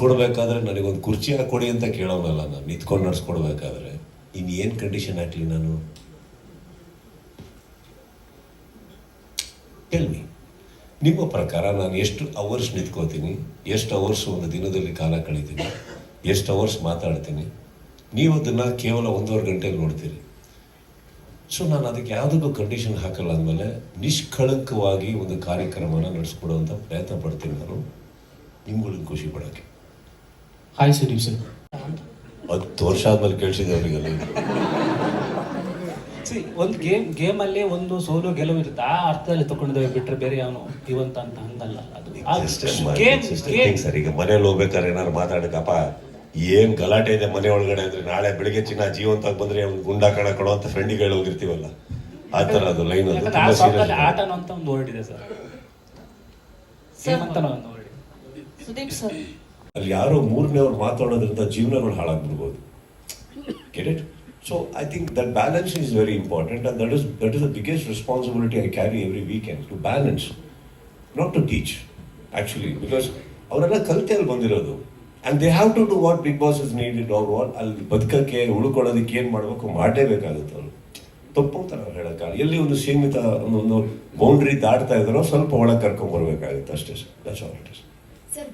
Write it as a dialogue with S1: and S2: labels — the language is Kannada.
S1: ನಡ್ಸ್ಕೊಡ್ಬೇಕಾದ್ರೆ ನನಗೊಂದು ಕುರ್ಚಿ ಹಾಕೊಡಿ ಅಂತ ಕೇಳೋನಲ್ಲ ನಾನು. ನಿಂತ್ಕೊಂಡು ನಡ್ಸ್ಕೊಡ್ಬೇಕಾದ್ರೆ. ಇನ್ನು ಏನು ಕಂಡೀಷನ್ ಹಾಕ್ಲಿ ನಾನು? ಟೆಲ್ಮಿ ನಿಮ್ಮ ಪ್ರಕಾರ ನಾನು ಎಷ್ಟು ಅವರ್ಸ್ ನಿಂತ್ಕೋತೀನಿ ಎಷ್ಟು ಅವರ್ಸ್ ಒಂದು ದಿನದಲ್ಲಿ ಕಾಲ ಕಳೀತೀನಿ? ಎಷ್ಟು ಅವರ್ಸ್ ಮಾತಾಡ್ತೀನಿ? ನೀವು ಅದನ್ನು ಕೇವಲ ಒಂದೂವರೆ ಗಂಟೆಗೆ ನೋಡ್ತೀರಿ. ಸೊ ನಾನು ಅದಕ್ಕೆ ಯಾವುದಕ್ಕೂ ಕಂಡೀಷನ್ ಹಾಕಲ್ಲ ಅಂದಮೇಲೆ ನಿಷ್ಕಳಂಕವಾಗಿ ಒಂದು ಕಾರ್ಯಕ್ರಮನ ನಡೆಸ್ಕೊಡುವಂಥ ಪ್ರಯತ್ನ ಪಡ್ತೀನಿ ನಾನು. ನಿಮ್ಗಳಿಗೆ ಖುಷಿ ಪಡೋಕ್ಕೆ
S2: ಹಾಯ್ ಸುದೀಪ್ ಸರ್
S1: ಹತ್ತು ವರ್ಷ ಆದ್ಮೇಲೆ ಕೇಳಿಸಿದ್ದೆ
S2: ಸಿ ಒಂದು ಗೇಮ್ ಗೇಮಲ್ಲಿ ಒಂದು ಸೋಲು ಗೆಲುವು ಇರುತ್ತೆ? ಆ ಅರ್ಥದಲ್ಲಿ ತಗೊಂಡಿದ್ದೇವೆ ಬಿಟ್ಟರೆ ಬೇರೆ ಅವನು ಇವಂತ ಅಂತ ಹಂಗಲ್ಲ. ಅದು ಗೇಮ್ ಗೇಮ್.
S1: ಸರ್? ಈಗ ಮನೇಲಿ ಹೋಗ್ಬೇಕಾದ್ರೆ ಏನಾದ್ರು ಮಾತಾಡಕಪ್ಪ ಏನ್ ಗಲಾಟೆ ಇದೆ ಮನೆ ಒಳಗಡೆ ಅಂದ್ರೆ ನಾಳೆ ಬೆಳಿಗ್ಗೆ ಚಿನ್ನ ಜೀವಂತ ಬಂದ್ರೆ ಅವ್ನು ಗುಂಡಾ ಕಣ ಕೊಡೋ ಅಂತ ಫ್ರೆಂಡಿಗೆ ಹೇಳಿ ಹೋಗಿರ್ತೀವಲ್ಲ ಆ ತರ ಅದು ಲೈನ್ ಅದು.
S2: ಯಾಕಂದ್ರೆ ಆ
S1: ತುಂಬಾ
S2: ಸಾಂಗಲ್ಲಿ
S1: serious.
S2: ಆಟನ ಅಂತ ಒಂದು ವರ್ಡ್ ಇದೆ ಸರ್. ಗೇಮ್ ಅಂತ ಒಂದು ವರ್ಡ್ ಇದೆ.
S3: ಸುದೀಪ್ ಸರ್
S1: ಅಲ್ಲಿ ಯಾರೋ ಮೂರನೇವ್ರು ಮಾತಾಡೋದ್ರಿಂದ ಜೀವನಗಳು ಹಾಳಾಗ್ಬಿಡ್ಬೋದು. Cadet so I think that balance is very important and that is that is the biggest responsibility I carry every weekend to balance balance to teach teach because ಅವರೆಲ್ಲ ಕಲಿತೆ ಅಲ್ಲಿ ಬಂದಿರೋದು. And they have to do what big boss is needed ಅವ್ರು ವಾಟ್ ಅಲ್ಲಿ ಬದುಕಕ್ಕೆ, ಉಳ್ಕೊಳ್ಳೋದಕ್ಕೆ ಏನು ಮಾಡಬೇಕು, ಮಾಡಲೇಬೇಕಾಗುತ್ತೆ ಅವರು. ತಪ್ಪು ಅಂತ ನಾವು ಹೇಳೋಕ್ಕಾಗಲ್ಲ. ಎಲ್ಲಿ ಒಂದು ಸೀಮಿತ ಒಂದು ಬೌಂಡ್ರಿ ದಾಟ್ತಾ ಇದ್ದಾರೋ, ಸ್ವಲ್ಪ ಒಳಗೆ ಕರ್ಕೊಂಡ್ಬರ್ಬೇಕಾಗುತ್ತೆ ಅಷ್ಟೇ ಅಷ್ಟೇ that's all it is
S3: sir